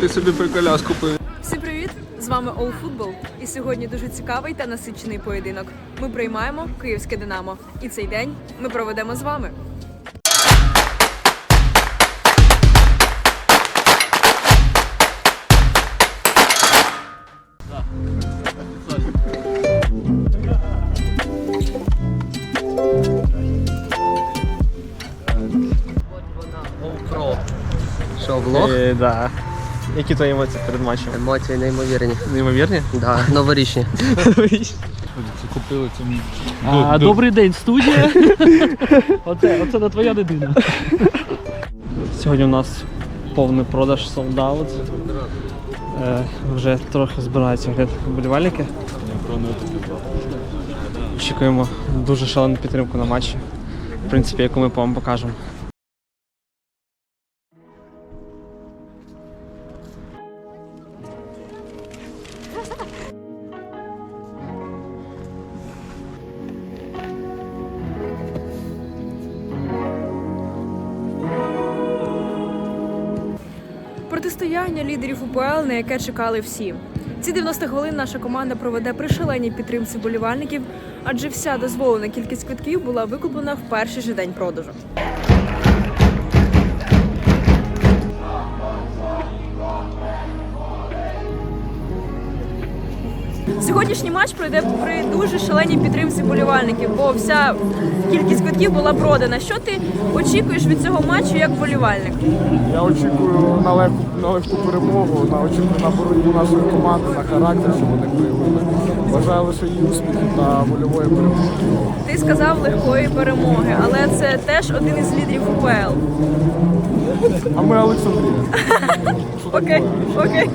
Ти собі приколяс купив. Всім привіт! З вами All Football. І сьогодні дуже цікавий та насичений поєдинок. Ми приймаємо київське Динамо. І цей день ми проведемо з вами. Що, влог? Е, да. Які твої емоції перед матчем? Емоції неймовірні. Неймовірні? Да, новорічні. Купили цьому. А, добрий день, студія. оце, оце не твоя дитина. Сьогодні у нас повний продаж солдат. Е, вже трохи збираються вболівальники. Очікуємо дуже шалену підтримку на матчі. В принципі, яку ми вам покажемо. На яке чекали всі. Ці 90 хвилин наша команда проведе при шаленій підтримці болівальників, адже вся дозволена кількість квитків була викуплена в перший же день продажу. Сьогоднішній матч пройде при дуже шаленій підтримці болівальників, бо вся кількість квитків була продана. Що ти очікуєш від цього матчу як болівальник? Я очікую на легку, на легку перемогу, на очікую на боротьбу нашої команди, на характер, що вони проявили. Бажаю лише їй успіхів та вольової перемоги. Ти сказав легкої перемоги, але це теж один із лідерів УПЛ. А ми Олександрія. Окей, окей.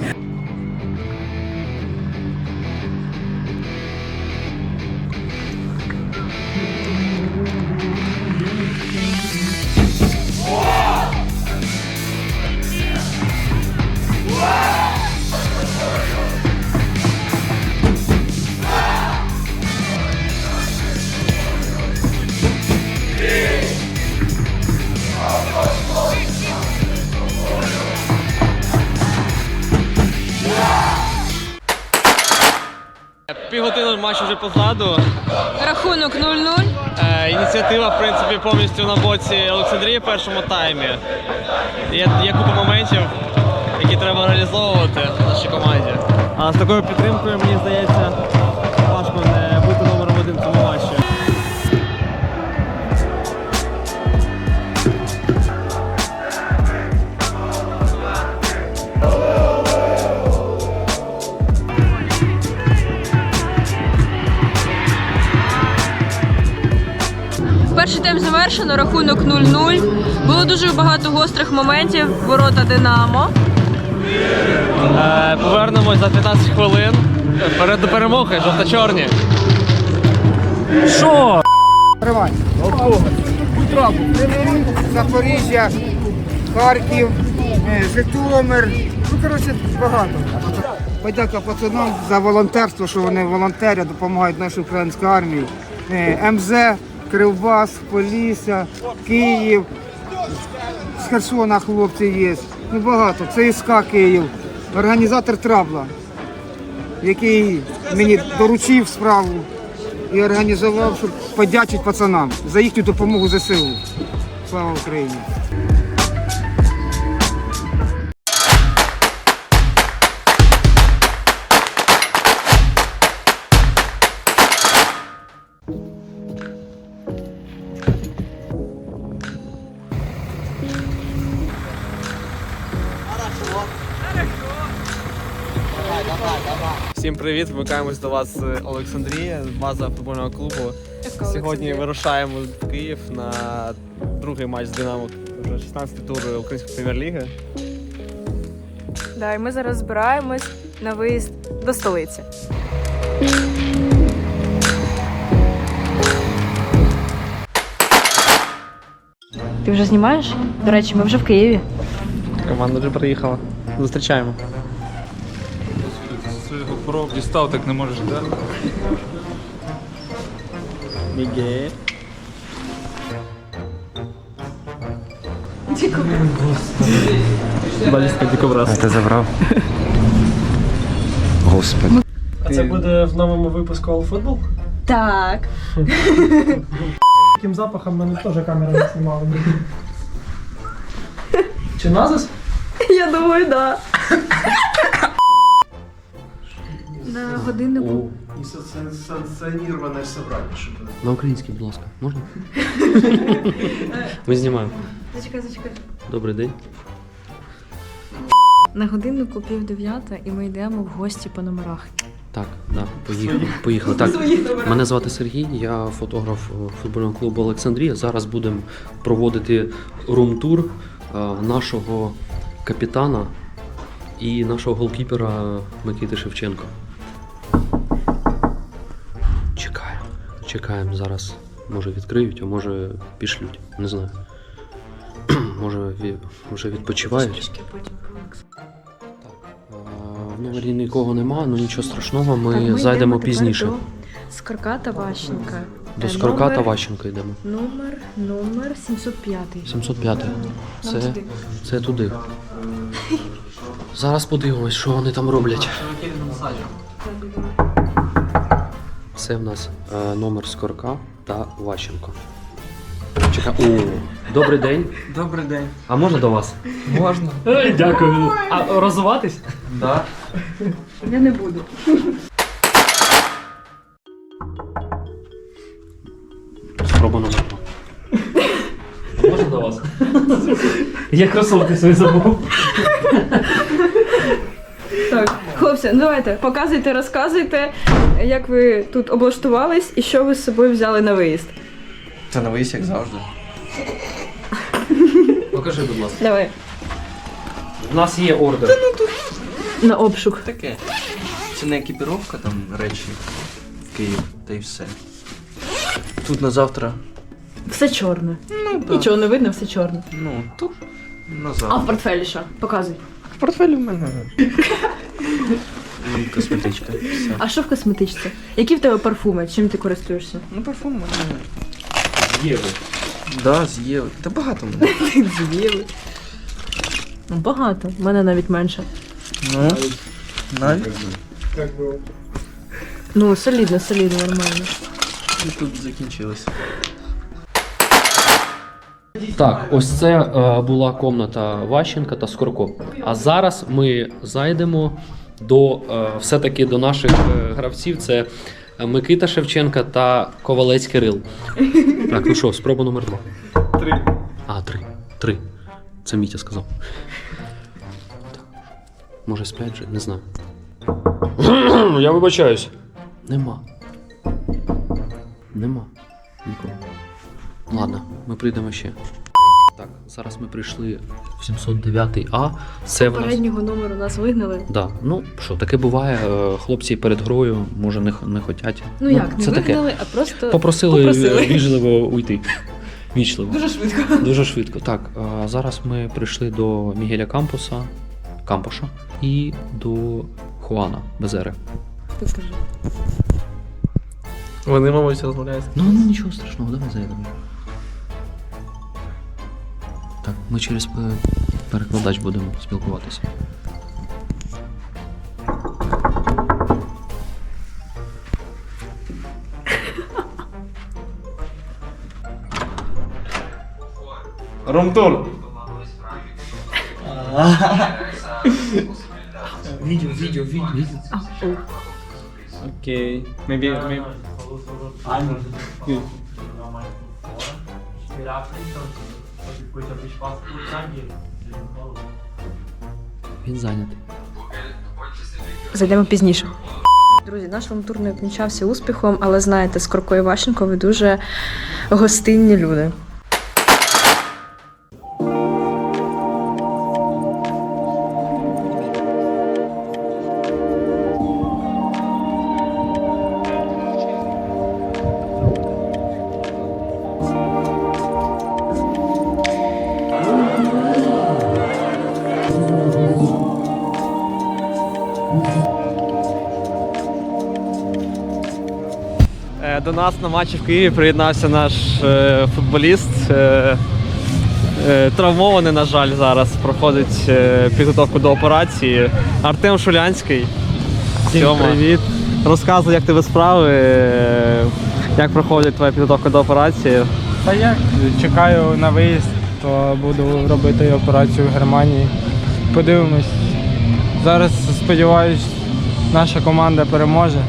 Матчу вже позаду. Рахунок 0-0. Е, ініціатива, в принципі, повністю на боці Олександрії в першому таймі. Є, є купа моментів, які треба реалізовувати в нашій команді. А з такою підтримкою, мені здається, важко не бути номером один в цьому матчі. Завершено, рахунок 0-0. Було дуже багато гострих моментів. Ворота Динамо. Е, повернемось за 15 хвилин. Перед до перемоги, жовто-чорні. Що? Запоріжжя, Харків, е, Житомир. Ну, коротше, багато. Подяка пацанам за волонтерство, що вони волонтерять, допомагають нашій українській армії. Е, МЗ, Кривбас, Полісся, Київ. З Херсона хлопці є. Ну багато. ЦСКА Київ, організатор Трабла, який мені доручив справу і організував, щоб подячити пацанам за їхню допомогу ЗСУ. Слава Україні! Всім привіт! Вмикаємось до вас з Олександрії, база футбольного клубу. Сьогодні вирушаємо в Київ на другий матч з Динамо, вже 16-й тур Української прем'єр-ліги. Да, і ми зараз збираємось на виїзд до столиці. Ти вже знімаєш? До речі, ми вже в Києві. Команда вже приїхала. Зустрічаємо. Про дістав, так не можеш, так? Мігель. Балістика дикобраз. Ти забрав. Господи. А це буде в новому випуску All Football? Так. Таким запахом мене теж камера не знімала. Чи назис? Я думаю, да. На годиннику. На українській, будь ласка, можна? Ми знімаємо. Зачекай, зачекай. Добрий день. На годиннику пів дев'ята і ми йдемо в гості по номерах. Так, да, поїхали. Поїхали. Так, мене звати Сергій, я фотограф е, футбольного клубу Олександрія. Зараз будемо проводити рум-тур е, нашого капітана і нашого голкіпера Микити Шевченко. Чекаємо. Зараз. Може відкриють, а може пішлють. Не знаю. може вже відпочивають. В номері нікого нема, ну нічого страшного, ми, Так, ми зайдемо пізніше. До Скорка та Ващенка. До Е, Скорка та номер- Ващенка йдемо. Номер, номер 705. 705. Це, туди. це туди. Зараз подивимось, що вони там роблять. Це в нас е, номер Скорка та Ващенко. Чекай. О, добрий день. Добрий день. А можна до вас? Можна? Дякую. А розуватись? Да. Я не буду. Спроба номер два. Можна до вас? Я кросовки свої забув. Так, хлопці, ну давайте, показуйте, розказуйте, як ви тут облаштувались і що ви з собою взяли на виїзд. Це на виїзд, як завжди. Покажи, будь ласка. Давай. У нас є ордер. На обшук. Таке. Це не екіпіровка, там речі в Київ, та й все. Тут на завтра. Все чорне. Ну, так. Нічого не видно, все чорне. Ну, тут на А завтра. в портфелі що? Показуй. В портфелі в мене. Косметичка. Все. А що в косметичці? Які в тебе парфуми? Чим ти користуєшся? Ну, парфум у мене. Є. Да, з Єви. Та багато в мене. З'їли. Ну, багато. У мене навіть менше. Ну, навіть. Ну, солідно, солідно, нормально. І тут закінчилося. Так, ось це е, була комната Ващенка та Скорко. А зараз ми зайдемо до е, все-таки до наших е, гравців. Це Микита Шевченка та Ковалець Кирил. Так, ну що, спроба номер два. Три. А, три. Три. Це Мітя сказав. Так. Може сплять вже? Не знаю. Я вибачаюсь. Нема. Нема. Нікого. Ладно, ми прийдемо ще. Так, зараз ми прийшли в 709 А. Це в нас. Попереднього номеру нас вигнали. Да. Ну що, таке буває. е, Хлопці перед грою може не, х- не хотять. Ну як, не це таке. вигнали, а просто Попросили, попросили. е, вічливо уйти. Вічливо. Дуже швидко. Дуже швидко. Так, а зараз ми прийшли до Мігеля Кампуса, Кампуша і до Хуана Безери. Вони, мабуть, розмовляють. Ну, ну нічого страшного, давай зайдемо. Так, ми через е, перекладач будемо спілкуватися. Румтур. Окей. Maybe, maybe. Він зайнятий. Зайдемо пізніше. Друзі, наш румтур не обмічався успіхом, але знаєте, Скорко і Ващенко ви дуже гостинні люди. Матчі в Києві приєднався наш е, футболіст. Е, е, травмований, на жаль, зараз проходить е, підготовку до операції. Артем Шулянський. Всім привіт. Розказуй, як тебе справи, е, як проходить твоя підготовка до операції. Та як чекаю на виїзд, то буду робити операцію в Германії. Подивимось. Зараз сподіваюсь, наша команда переможе.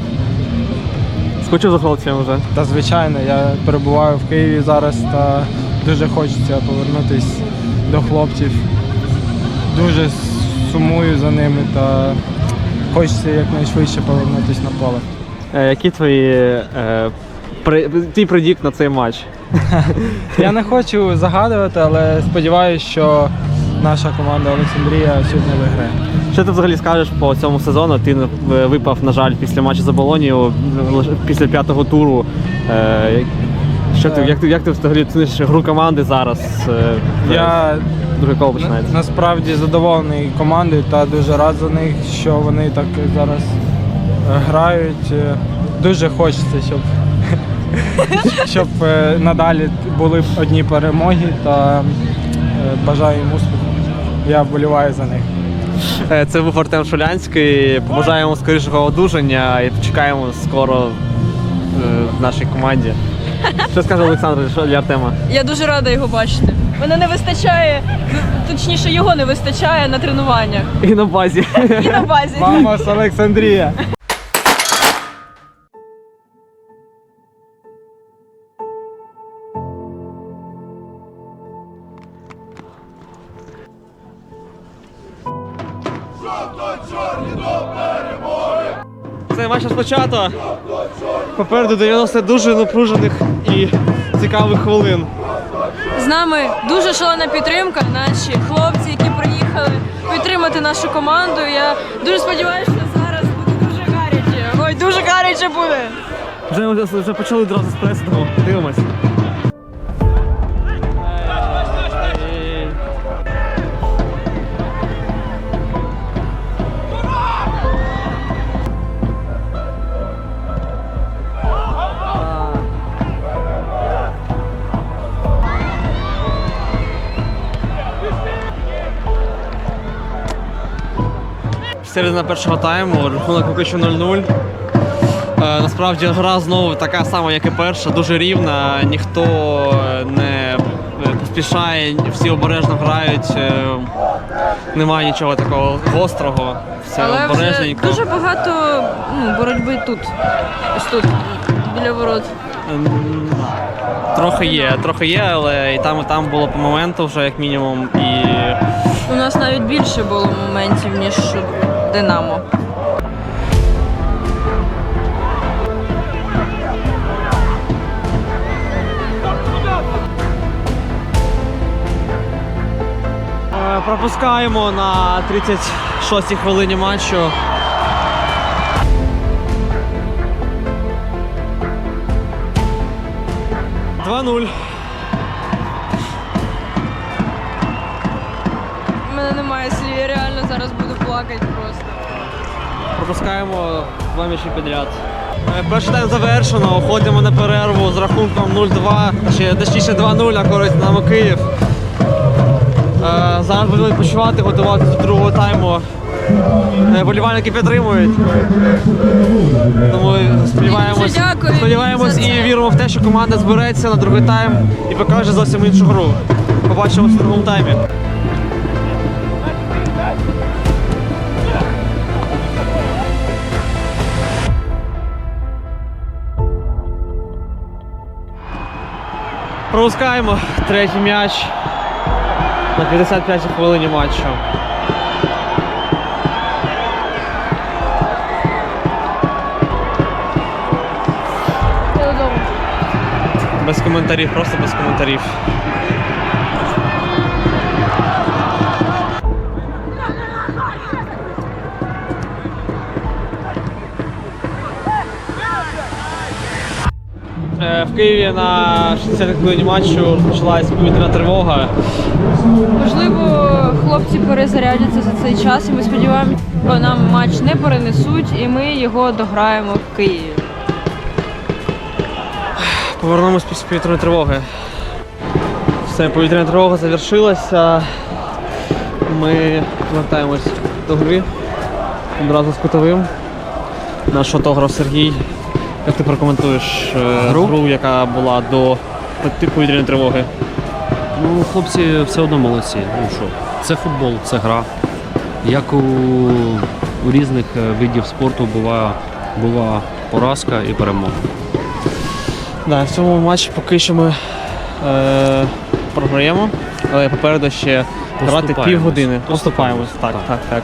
Скучив за хлопцями вже. Та звичайно, я перебуваю в Києві зараз та дуже хочеться повернутися до хлопців. Дуже сумую за ними та хочеться якнайшвидше повернутися на поле. Е, Які твої е, при, твій предікт на цей матч? Я не хочу загадувати, але сподіваюся, що наша команда Олександрія сьогодні виграє. Що ти взагалі скажеш по цьому сезону? Ти е, випав, на жаль, після матчу за Болонію, після п'ятого туру. Е, Що ти, як, ти, як ти взагалі оціниш гру команди зараз? Е, Я Друге коло на- починається. насправді задоволений командою та дуже рад за них, що вони так зараз е, грають. Е, Дуже хочеться, щоб, щоб е, надалі були одні перемоги та е, бажаю їм успіху. Я вболіваю за них. Е, Це був Артем Шулянський. Побажаємо скорішого одужання і чекаємо скоро е, в нашій команді. Що скаже Олександр для Артема? Я дуже рада його бачити. Мене не вистачає, ну, точніше, його не вистачає на тренуваннях І на базі. і на базі. Мама з Олександрія! Розпочато. Попереду 90 дуже напружених і цікавих хвилин. З нами дуже шалена підтримка. Наші хлопці, які приїхали підтримати нашу команду. Я дуже сподіваюся, що зараз буде дуже гаряче. Ой, дуже гаряче буде. Вже, вже, почали одразу з пресингу. Дивимось. Середина першого тайму, рахунок поки що 0-0. Е, насправді гра знову така сама, як і перша, дуже рівна. Ніхто е, не е, поспішає, всі обережно грають. Немає нічого такого гострого. Все Але вже обережненько. дуже багато ну, боротьби тут. Ось тут, біля ворот. Ем, Трохи є, трохи є, але і там, і там було по моменту вже як мінімум. І У нас навіть більше було моментів, ніж Динамо. е, пропускаємо на 36-й хвилині матчу. Два-нуль. У Пропускаємо два м'ячі підряд. Е, Перший тайм завершено, уходимо на перерву з рахунком 0-2, ще точніше 2-0 на користь Динамо Київ. Е, Зараз будемо відпочивати, готуватися до другого тайму. Е, Болівальники підтримують. Тому сподіваємось, сподіваємось і віримо в те, що команда збереться на другий тайм і покаже зовсім іншу гру. Побачимося в другому таймі. Пропускаємо третій м'яч на 55 хвилині матчу. Без коментарів, просто без коментарів. В Києві на 60 хвилині матчу почалась повітряна тривога. Можливо, хлопці перезарядяться за цей час, і ми сподіваємося, що нам матч не перенесуть, і ми його дограємо в Києві. Повернемось після повітряної тривоги. Все, повітряна тривога завершилася. Ми повертаємось до гри. Одразу з кутовим. Наш фотограф Сергій. Як ти прокоментуєш е, гру, яка була до повітряної тривоги? Ну, хлопці все одно молодці. Ну що, це футбол, це гра. Як у, у різних е, видів спорту буває, буває поразка і перемога. Да, в цьому матчі поки що ми е, програємо, але попереду ще Поступаємось. півгодини. Поступаємось, так, так, так.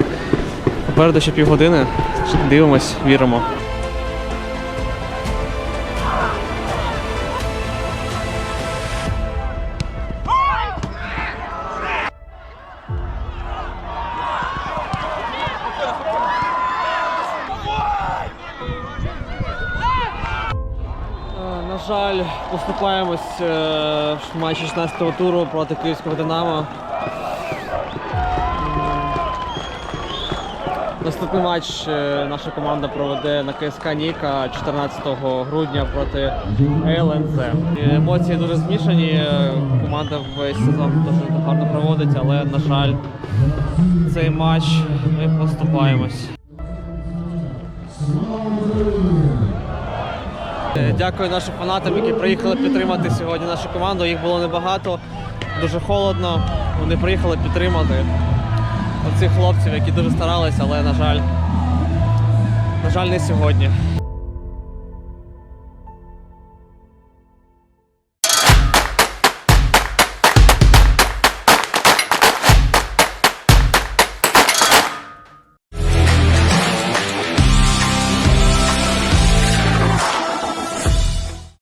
Попереду ще півгодини. Дивимось, віримо. Жаль, поступаємось е, в матчі 16-го туру проти Київського Динамо. Наступний матч е, наша команда проведе на КСК Ніка 14 грудня проти ЛНЗ. Емоції дуже змішані. е, Команда весь сезон дуже гарно проводить, але, на жаль, цей матч ми поступаємось. Дякую нашим фанатам, які приїхали підтримати сьогодні нашу команду. Їх було небагато, дуже холодно. Вони приїхали підтримати оцих хлопців, які дуже старалися, але на жаль, на жаль, не сьогодні.